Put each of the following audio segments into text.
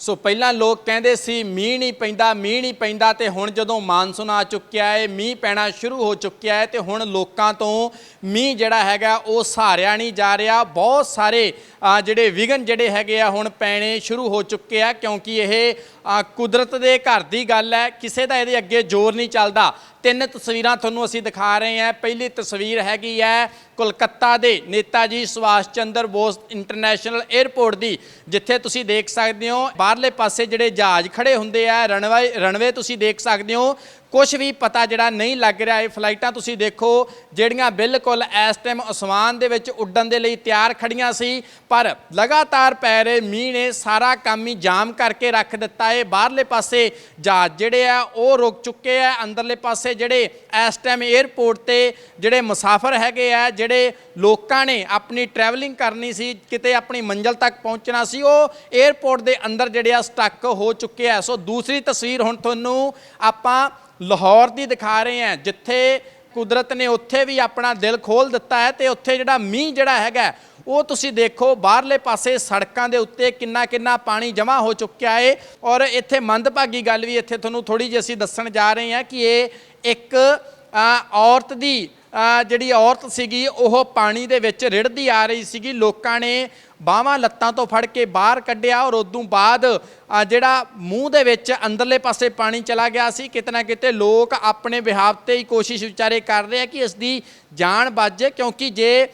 ਸੋ ਪਹਿਲਾਂ ਲੋਕ ਕਹਿੰਦੇ ਸੀ, ਮੀਂਹ ਨਹੀਂ ਪੈਂਦਾ, ਮੀਂਹ ਨਹੀਂ ਪੈਂਦਾ ਤੇ ਹੁਣ ਜਦੋਂ ਮਾਨਸੂਨ ਆ ਚੁੱਕਿਆ ਹੈ ਮੀਂਹ ਪੈਣਾ ਸ਼ੁਰੂ ਹੋ ਚੁੱਕਿਆ ਹੈ ਤੇ ਹੁਣ ਲੋਕਾਂ ਤੋਂ ਮੀਂਹ ਜਿਹੜਾ ਹੈਗਾ ਉਹ ਸਹਾਰਿਆ ਨਹੀਂ ਜਾ ਰਿਹਾ। ਬਹੁਤ ਸਾਰੇ ਜਿਹੜੇ ਵਿਗਨ ਜਿਹੜੇ ਹੈਗੇ ਆ ਹੁਣ ਪੈਣੇ ਸ਼ੁਰੂ ਹੋ ਚੁੱਕੇ ਆ ਕਿਉਂਕਿ ਇਹ ਕੁਦਰਤ ਦੇ ਘਰ ਦੀ ਗੱਲ ਹੈ, ਕਿਸੇ ਦਾ ਇਹਦੇ ਅੱਗੇ ਜ਼ੋਰ ਨਹੀਂ ਚੱਲਦਾ। ਤਿੰਨ ਤਸਵੀਰਾਂ ਤੁਹਾਨੂੰ ਅਸੀਂ ਦਿਖਾ ਰਹੇ ਹਾਂ। ਪਹਿਲੀ ਤਸਵੀਰ ਹੈਗੀ ਹੈ ਕੋਲਕਾਤਾ ਦੇ ਨੇਤਾ ਜੀ ਸੁਭਾਸ਼ ਚੰਦਰ ਬੋਸ ਇੰਟਰਨੈਸ਼ਨਲ 에ਅਰਪੋਰਟ ਦੀ, ਜਿੱਥੇ ਤੁਸੀਂ ਦੇਖ ਸਕਦੇ ਹੋ ਬਾਹਰਲੇ ਪਾਸੇ ਜਿਹੜੇ ਜਹਾਜ਼ ਖੜੇ ਹੁੰਦੇ ਆ ਰਣਵੇ ਰਣਵੇ ਤੁਸੀਂ ਦੇਖ ਸਕਦੇ ਹੋ। ਕੁਝ ਵੀ ਪਤਾ ਜਿਹੜਾ ਨਹੀਂ ਲੱਗ ਰਿਹਾ ਇਹ ਫਲਾਈਟਾਂ ਤੁਸੀਂ ਦੇਖੋ, ਜਿਹੜੀਆਂ ਬਿਲਕੁਲ ਇਸ ਟਾਈਮ ਅਸਮਾਨ ਦੇ ਵਿੱਚ ਉੱਡਣ ਦੇ ਲਈ ਤਿਆਰ ਖੜੀਆਂ ਸੀ, ਪਰ ਲਗਾਤਾਰ ਪੈ ਰਹੇ ਮੀਂਹ ਨੇ ਸਾਰਾ ਕੰਮ ਹੀ ਜਾਮ ਕਰਕੇ ਰੱਖ ਦਿੱਤਾ। ਹੈ ਬਾਹਰਲੇ ਪਾਸੇ ਜਹਾਜ਼ ਜਿਹੜੇ ਆ, ਉਹ ਰੁਕ ਚੁੱਕੇ ਆ। ਅੰਦਰਲੇ ਪਾਸੇ ਜਿਹੜੇ ਇਸ ਟਾਈਮ 에ਅਰਪੋਰਟ ਤੇ ਜਿਹੜੇ ਮੁਸਾਫਰ ਹੈਗੇ ਆ, ਜਿਹੜੇ ਲੋਕਾਂ ਨੇ ਆਪਣੀ ਟਰੈਵਲਿੰਗ ਕਰਨੀ ਸੀ, ਕਿਤੇ ਆਪਣੀ ਮੰਜ਼ਲ ਤੱਕ ਪਹੁੰਚਣਾ ਸੀ, ਉਹ 에ਅਰਪੋਰਟ ਦੇ ਅੰਦਰ ਜਿਹੜੇ ਆ ਸਟਕ ਹੋ ਚੁੱਕੇ ਆ। ਸੋ ਦੂਸਰੀ ਤਸਵੀਰ ਹੁਣ ਤੁਹਾਨੂੰ ਆਪਾਂ ਲਾਹੌਰ ਦੀ ਦਿਖਾ ਰਹੇ ਹਾਂ, ਜਿੱਥੇ ਕੁਦਰਤ ਨੇ ਉੱਥੇ ਵੀ ਆਪਣਾ ਦਿਲ ਖੋਲ ਦਿੱਤਾ ਹੈ ਤੇ ਉੱਥੇ ਜਿਹੜਾ ਮੀਂਹ ਜਿਹੜਾ ਹੈਗਾ, ਉਹ ਤੁਸੀਂ ਦੇਖੋ ਬਾਹਰਲੇ ਪਾਸੇ ਸੜਕਾਂ ਦੇ ਉੱਤੇ ਕਿੰਨਾ ਕਿੰਨਾ ਪਾਣੀ ਜਮ੍ਹਾਂ ਹੋ ਚੁੱਕਿਆ ਹੈ ਔਰ ਇੱਥੇ ਮੰਦਭਾਗੀ ਗੱਲ ਵੀ ਇੱਥੇ ਤੁਹਾਨੂੰ ਥੋੜੀ ਜਿਹੀ ਅਸੀਂ ਦੱਸਣ ਜਾ ਰਹੇ ਹਾਂ ਕਿ ਇਹ ਇੱਕ ਔਰਤ ਦੀ ਜਿਹੜੀ ਔਰਤ ਸੀਗੀ, ਉਹ ਪਾਣੀ ਦੇ ਵਿੱਚ ਰਿੜਦੀ ਆ ਰਹੀ ਸੀਗੀ। ਲੋਕਾਂ ਨੇ ਬਾਹਾਂ ਲੱਤਾਂ ਤੋਂ ਫੜ ਕੇ ਬਾਹਰ ਕੱਢਿਆ ਔਰ ਉਦੋਂ ਬਾਅਦ ਜਿਹੜਾ ਮੂੰਹ ਦੇ ਵਿੱਚ ਅੰਦਰਲੇ ਪਾਸੇ ਪਾਣੀ ਚਲਾ ਗਿਆ ਸੀ, ਕਿਤੇ ਨਾ ਕਿਤੇ ਲੋਕ ਆਪਣੇ ਬਿਹਾਵ ਤੇ ਹੀ ਕੋਸ਼ਿਸ਼ ਵਿਚਾਰੇ ਕਰ ਰਹੇ ਆ ਕਿ ਇਸ ਦੀ ਜਾਨ ਬਚੇ ਕਿਉਂਕਿ ਜੇ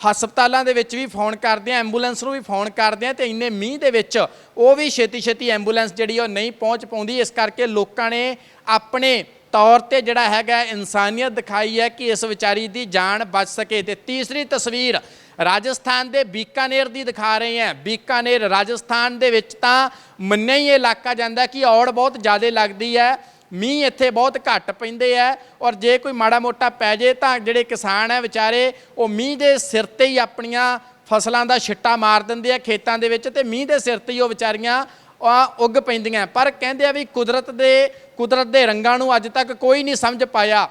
ਹਸਪਤਾਲਾਂ ਦੇ ਵਿੱਚ ਵੀ ਫੋਨ ਕਰਦੇ ਆ, ਐਂਬੂਲੈਂਸ ਨੂੰ ਵੀ ਫੋਨ ਕਰਦੇ ਆ, ਤੇ ਇੰਨੇ ਮੀਂਹ ਦੇ ਵਿੱਚ ਉਹ ਵੀ ਛੇਤੀ ਛੇਤੀ ਐਂਬੂਲੈਂਸ ਜਿਹੜੀ ਉਹ ਨਹੀਂ ਪਹੁੰਚ ਪਾਉਂਦੀ। ਇਸ ਕਰਕੇ ਲੋਕਾਂ ਨੇ ਆਪਣੇ ਤੌਰ ਤੇ ਜਿਹੜਾ ਹੈਗਾ ਇਨਸਾਨੀਅਤ ਦਿਖਾਈ ਹੈ ਕਿ ਇਸ ਵਿਚਾਰੀ ਦੀ ਜਾਨ ਬਚ ਸਕੇ। ਤੇ ਤੀਸਰੀ ਤਸਵੀਰ ਰਾਜਸਥਾਨ ਦੇ ਬੀਕਾਨੇਰ ਦੀ ਦਿਖਾ ਰਹੇ ਹਾਂ। ਬੀਕਾਨੇਰ ਰਾਜਸਥਾਨ ਦੇ ਵਿੱਚ ਤਾਂ ਮੰਨਿਆ ਹੀ ਇਹ ਇਲਾਕਾ ਜਾਂਦਾ ਕਿ ਔੜ ਬਹੁਤ ਜ਼ਿਆਦਾ ਲੱਗਦੀ ਹੈ। ਮੀਂਹ ਇੱਥੇ ਬਹੁਤ ਘੱਟ ਪੈਂਦੇ ਆ ਔਰ ਜੇ ਕੋਈ ਮਾੜਾ ਮੋਟਾ ਪੈ ਜੇ ਤਾਂ ਜਿਹੜੇ ਕਿਸਾਨ ਹੈ ਵਿਚਾਰੇ ਉਹ ਮੀਂਹ ਦੇ ਸਿਰ ਤੇ ਹੀ ਆਪਣੀਆਂ ਫਸਲਾਂ ਦਾ ਛਿੱਟਾ ਮਾਰ ਦਿੰਦੇ ਆ ਖੇਤਾਂ ਦੇ ਵਿੱਚ ਤੇ ਮੀਂਹ ਦੇ ਸਿਰ ਤੇ ਹੀ ਉਹ ਵਿਚਾਰੀਆਂ ਉੱਗ ਪੈਂਦੀਆਂ। ਪਰ ਕਹਿੰਦੇ ਆ ਵੀ ਕੁਦਰਤ ਦੇ ਕੁਦਰਤ ਦੇ ਰੰਗਾਂ ਨੂੰ ਅੱਜ ਤੱਕ ਕੋਈ ਨਹੀਂ ਸਮਝ ਪਾਇਆ।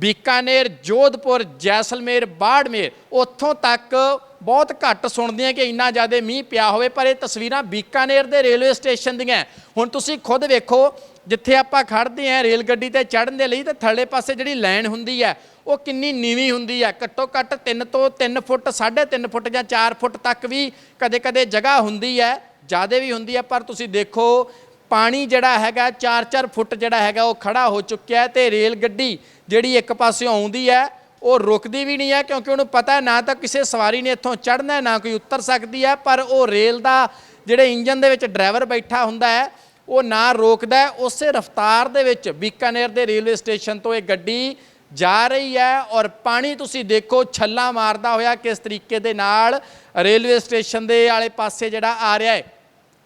ਬੀਕਾਨੇਰ, ਜੋਧਪੁਰ, ਜੈਸਲਮੇਰ, ਬਾੜਮੇਰ, ਉੱਥੋਂ ਤੱਕ ਬਹੁਤ ਘੱਟ ਸੁਣਦੇ ਆ ਕਿ ਇੰਨਾ ਜ਼ਿਆਦਾ ਮੀਂਹ ਪਿਆ ਹੋਵੇ, ਪਰ ਇਹ ਤਸਵੀਰਾਂ ਬੀਕਾਨੇਰ ਦੇ ਰੇਲਵੇ ਸਟੇਸ਼ਨ ਦੀਆਂ ਹੁਣ ਤੁਸੀਂ ਖੁਦ ਵੇਖੋ, ਜਿੱਥੇ ਆਪਾਂ ਖੜਦੇ ਆ ਰੇਲ ਗੱਡੀ ਤੇ ਚੜ੍ਹਨ ਦੇ ਲਈ, ਤੇ ਥੱਲੇ ਪਾਸੇ ਜਿਹੜੀ ਲਾਈਨ ਹੁੰਦੀ ਹੈ, ਉਹ ਕਿੰਨੀ ਨੀਵੀਂ ਹੁੰਦੀ ਹੈ। ਘੱਟੋ ਘੱਟ 3 ਤੋਂ 3 ਫੁੱਟ 3.5 ਫੁੱਟ ਜਾਂ 4 ਫੁੱਟ ਤੱਕ ਵੀ ਕਦੇ-ਕਦੇ ਜਗ੍ਹਾ ਹੁੰਦੀ ਹੈ। ਜ਼ਿਆਦਾ ਵੀ ਹੁੰਦੀ ਹੈ ਪਰ ਤੁਸੀਂ ਦੇਖੋ, ਪਾਣੀ ਜਿਹੜਾ ਹੈਗਾ 4-4 ਫੁੱਟ ਜਿਹੜਾ ਹੈਗਾ, ਉਹ ਖੜਾ ਹੋ ਚੁੱਕਿਆ ਹੈ ਤੇ ਰੇਲ ਗੱਡੀ ਜਿਹੜੀ ਇੱਕ ਪਾਸਿਓਂ ਆਉਂਦੀ ਹੈ, ਉਹ ਰੁਕਦੀ ਵੀ ਨਹੀਂ ਹੈ, ਕਿਉਂਕਿ ਉਹਨੂੰ ਪਤਾ ਨਾ ਤਾਂ ਕਿਸੇ ਸਵਾਰੀ ਨੇ ਇੱਥੋਂ ਚੜ੍ਹਨਾ ਨਾ ਕੋਈ ਉਤਰ ਸਕਦੀ ਹੈ, ਪਰ ਉਹ ਰੇਲ ਦਾ ਜਿਹੜੇ ਇੰਜਨ ਦੇ ਵਿੱਚ ਡਰਾਈਵਰ ਬੈਠਾ ਹੁੰਦਾ ਹੈ, ਉਹ ਨਾ ਰੋਕਦਾ ਉਸੇ ਰਫ਼ਤਾਰ ਦੇ ਵਿੱਚ ਬੀਕਾਨੇਰ ਦੇ ਰੇਲਵੇ ਸਟੇਸ਼ਨ ਤੋਂ ਇਹ ਗੱਡੀ ਜਾ ਰਹੀ ਹੈ ਔਰ ਪਾਣੀ ਤੁਸੀਂ ਦੇਖੋ ਛੱਲਾ ਮਾਰਦਾ ਹੋਇਆ ਕਿਸ ਤਰੀਕੇ ਦੇ ਨਾਲ ਰੇਲਵੇ ਸਟੇਸ਼ਨ ਦੇ ਆਲੇ ਪਾਸੇ ਜਿਹੜਾ ਆ ਰਿਹਾ ਹੈ।